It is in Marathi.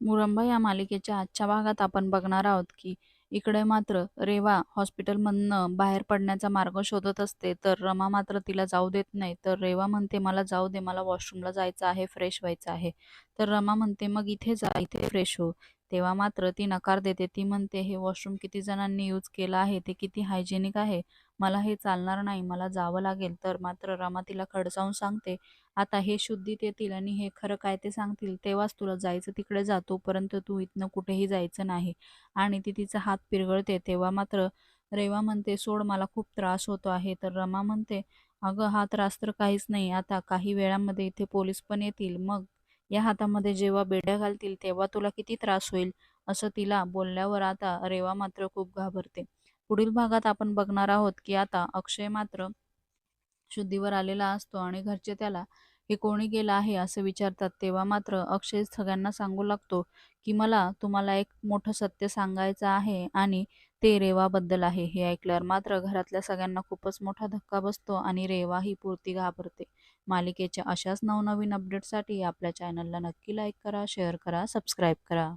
मुरंबा या मालिकेच्या आजच्या भागात आपण बघणार आहोत की इकडे मात्र रेवा हॉस्पिटलमधनं बाहेर पडण्याचा मार्ग शोधत असते. तर रमा मात्र तिला जाऊ देत नाही. तर रेवा म्हणते मला जाऊ दे. मला वॉशरूमला जायचं आहे. फ्रेश व्हायचं आहे. तर रमा म्हणते मग इथे जा. इथे फ्रेश हो. तेव्हा मात्र ती नकार देते. ती म्हणते हे वॉशरूम किती जणांनी यूज केलं आहे? ते किती हायजेनिक आहे? मला हे चालणार नाही मला जावं लागेल तर मात्र रमा तिला खडसावून सांगते आता हे शुद्धीत येतील आणि हे खरं काय ते सांगतील तेव्हाच तुला जायचं तिकडे जा तोपर्यंत तू इथनं कुठेही जायचं नाही. आणि ती तिचा हात पिरगळते तेव्हा मात्र रेवा म्हणते सोड मला खूप त्रास होतो आहे. तर रमा म्हणते अगं हा त्रास तर काहीच नाही आता काही वेळामध्ये इथे पोलीस पण येतील मग या हातामध्ये जेव्हा बेड्या घालतील तेव्हा तुला किती त्रास होईल? असं तिला बोलल्यावर आता रेवा मात्र खूप घाबरते. पुढील भागात आपण बघणार आहोत की आता अक्षय मात्र शुद्धीवर आलेला असतो आणि घरचे त्याला हे कोणी गेलं आहे? असं विचारतात. तेव्हा मात्र अक्षय सगळ्यांना सांगू लागतो की मला तुम्हाला एक मोठं सत्य सांगायचं आहे आणि ते रेवाबद्दल आहे. हे ऐकल्यावर मात्र घरातल्या सगळ्यांना खूपच मोठा धक्का बसतो आणि रेवा ही पूर्ती घाबरते. मालिकेच्या अशाच नवनवीन अपडेटसाठी आपल्या चॅनलला नक्की लाईक करा शेअर करा सबस्क्राईब करा.